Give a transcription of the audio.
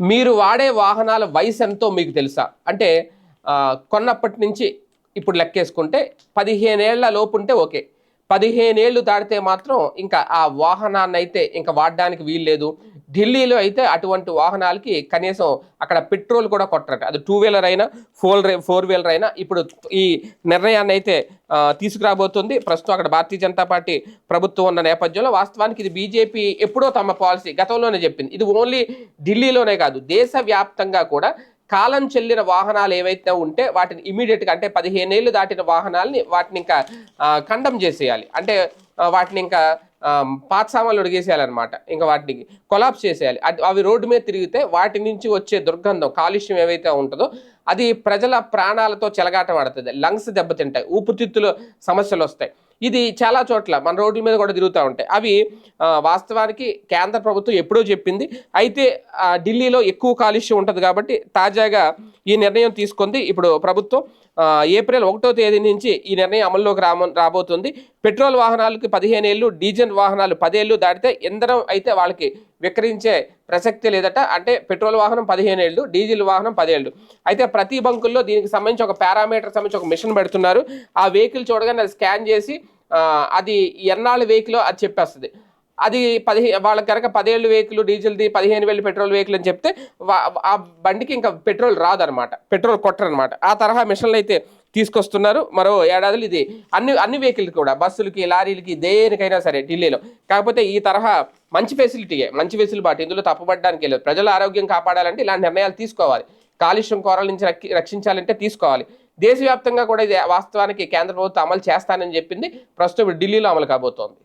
మీరు వాడే వాహనాల వయసు ఎంతో మీకు తెలుసా? అంటే కొన్నప్పటి నుంచి ఇప్పుడు లెక్కేసుకుంటే పదిహేనేళ్ళ లోపు ఉంటే ఓకే. పదిహేనేళ్ళు దాటితే మాత్రం ఇంకా ఆ వాహనాన్ని అయితే ఇంకా వాడడానికి వీల్లేదు. ఢిల్లీలో అయితే అటువంటి వాహనాలకి కనీసం అక్కడ పెట్రోల్ కూడా కొట్టరట. అది టూ వీలర్ అయినా ఫోర్ ఫోర్ వీలర్ అయినా ఇప్పుడు ఈ నిర్ణయాన్ని అయితే తీసుకురాబోతుంది. ప్రస్తుతం అక్కడ భారతీయ జనతా పార్టీ ప్రభుత్వం ఉన్న నేపథ్యంలో వాస్తవానికి ఇది బీజేపీ ఎప్పుడో తమ పాలసీ గతంలోనే చెప్పింది. ఇది ఓన్లీ ఢిల్లీలోనే కాదు దేశవ్యాప్తంగా కూడా కాలం చెల్లిన వాహనాలు ఏవైతే ఉంటే వాటిని ఇమీడియట్గా అంటే పదిహేనేళ్ళు దాటిన వాహనాలని వాటిని ఇంకా ఖండం చేసేయాలి. అంటే వాటిని ఇంకా పాత సామాన్లు ఉడిగేసేయాలన్నమాట ఇంకా వాటిని కొలాప్స్ చేసేయాలి. అవి రోడ్డు మీద తిరిగితే వాటి నుంచి వచ్చే దుర్గంధం కాలుష్యం ఏవైతే ఉంటుందో అది ప్రజల ప్రాణాలతో చెలగాట పడుతుంది. లంగ్స్ దెబ్బతింటాయి. ఊపిరితిత్తులు సమస్యలు వస్తాయి. ఇది చాలా చోట్ల మన రోడ్ల మీద కూడా తిరుగుతూ ఉంటాయి. అవి వాస్తవానికి కేంద్ర ప్రభుత్వం ఎప్పుడో చెప్పింది. అయితే ఆ, ఢిల్లీలో ఎక్కువ కాలుష్యం ఉంటుంది కాబట్టి తాజాగా ఈ నిర్ణయం తీసుకుంది. ఇప్పుడు ప్రభుత్వం ఏప్రిల్ ఒకటో తేదీ నుంచి ఈ నిర్ణయం అమల్లోకి రామ రాబోతుంది. పెట్రోల్ వాహనాలకి పదిహేను ఏళ్ళు డీజిల్ వాహనాలు పదేళ్ళు దాటితే ఇంధనం అయితే వాళ్ళకి విక్రయించే ప్రసక్తి లేదట. అంటే పెట్రోల్ వాహనం పదిహేను ఏళ్ళు డీజిల్ వాహనం పదేళ్ళు అయితే ప్రతి బంకుల్లో దీనికి సంబంధించి ఒక పారామీటర్ సంబంధించి ఒక మిషన్ పెడుతున్నారు. ఆ వెహికల్ చూడగానే అది స్కాన్ చేసి అది ఎన్నాళ్ళు వెహికల్ అది చెప్పేస్తుంది. అది పదిహే వాళ్ళకి కనుక పదిహేళ్ళు వెహికల్ డీజిల్ది పదిహేను వేలు పెట్రోల్ వెహికల్ అని చెప్తే ఆ బండికి ఇంకా పెట్రోల్ రాదనమాట. పెట్రోల్ కొట్టరనమాట. ఆ తరహా మిషన్లు అయితే తీసుకొస్తున్నారు. మరో ఏడాదిలో ఇది అన్ని అన్ని వెహికల్కి కూడా బస్సులకి లారీలకి దేనికైనా సరే ఢిల్లీలో. కాకపోతే ఈ తరహా మంచి ఫెసిలిటీయే మంచి వెసులుబాటు. ఇందులో తప్పుపడడానికి లేదు. ప్రజల ఆరోగ్యం కాపాడాలంటే ఇలాంటి నిర్ణయాలు తీసుకోవాలి. కాలుష్యం కోరల నుంచి రక్షించాలంటే తీసుకోవాలి. దేశవ్యాప్తంగా కూడా ఇది వాస్తవానికి కేంద్ర ప్రభుత్వం అమలు చేస్తానని చెప్పింది. ప్రస్తుతం ఢిల్లీలో అమలు కాబోతోంది.